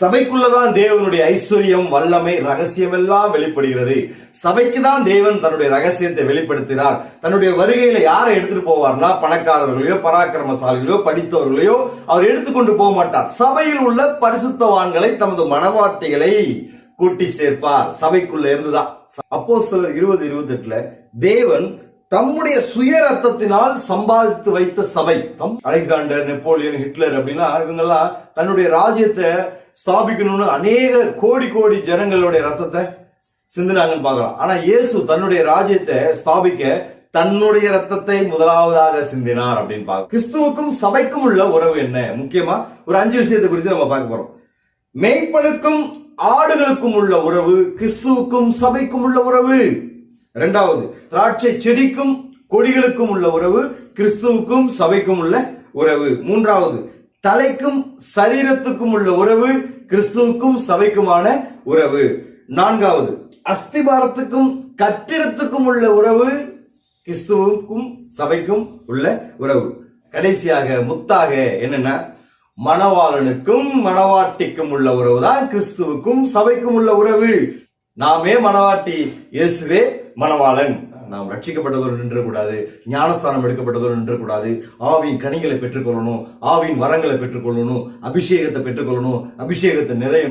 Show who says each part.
Speaker 1: சபைக்குள்ளதான் தேவனுடைய ஐஸ்வர்யம் வல்லமை ரகசியம் எல்லாம் வெளிப்படுகிறது. சபைக்கு தான் தேவன் தன்னுடைய ரகசியத்தை வெளிப்படுத்தினார். தன்னுடைய வருகையில யாரை எடுத்துட்டு போவார்னா பணக்காரர்களையோ பராக்கிரமசாலிகளையோ படித்தவர்களையோ அவர் எடுத்துக்கொண்டு போக மாட்டார். சபையில் உள்ள பரிசுத்தவான்களை தமது மனவாட்டிகளை கூட்டி சேர்ப்பார். சபைக்குள்ள இருந்துதான். அப்போ சிலர் இருபது இருபத்தி எட்டுல தேவன் தம்முடைய சுய ரத்தத்தினால் சம்பாதித்து வைத்த சபை. தம் அலெக்சாண்டர் நெப்போலியன் ஹிட்லர் அப்படின்னா இவங்கெல்லாம் தன்னுடைய ராஜ்யத்தை ஸ்தாபிக்கணும்னு அநேக கோடி கோடி ஜனங்களுடைய ரத்தத்தை சிந்தினாங்கன்னு பார்க்கலாம். ஆனா இயேசு தன்னுடைய ராஜ்யத்தை ஸ்தாபிக்க தன்னுடைய ரத்தத்தை முதலாவதாக சிந்தினார் அப்படின்னு பார்க்க. கிறிஸ்துவுக்கும் சபைக்கும் உள்ள உறவு என்ன? முக்கியமா ஒரு அஞ்சு விஷயத்தை குறித்து நம்ம பார்க்க போறோம். மேய்ப்பனுக்கும் ஆடுகளுக்கும் உள்ள உறவு கிறிஸ்துவுக்கும் சபைக்கும் உள்ள உறவு. இரண்டாவது திராட்சை செடிக்கும் கொடிகளுக்கும் உள்ள உறவு கிறிஸ்துவுக்கும் சபைக்கும் உள்ள உறவு. மூன்றாவது தலைக்கும் சரீரத்துக்கும் உள்ள உறவு கிறிஸ்துவுக்கும் சபைக்குமான உறவு. நான்காவது அஸ்திபாரத்துக்கும் கட்டிடத்துக்கும் உள்ள உறவு கிறிஸ்துவுக்கும் சபைக்கும் உள்ள உறவு. கடைசியாக முத்தாக என்னன்னா மணவாளனுக்கும் மணவாட்டிக்கும் உள்ள உறவு தான் கிறிஸ்துவுக்கும் சபைக்கும் உள்ள உறவு. நாமே மணவாட்டி இயேசுவே மணவாளன். நாம் ரட்சிக்கப்பட்டதோடு நின்றக்கூடாது ஞானஸ்தானம் எடுக்கப்பட்டதோடு நின்றக்கூடாது ஆவின் கனிகளை பெற்றுக்கொள்ளணும் ஆவின் வரங்களை பெற்றுக்கொள்ளணும் அபிஷேகத்தை பெற்றுக்கொள்ளணும் அபிஷேகத்தை நிறைய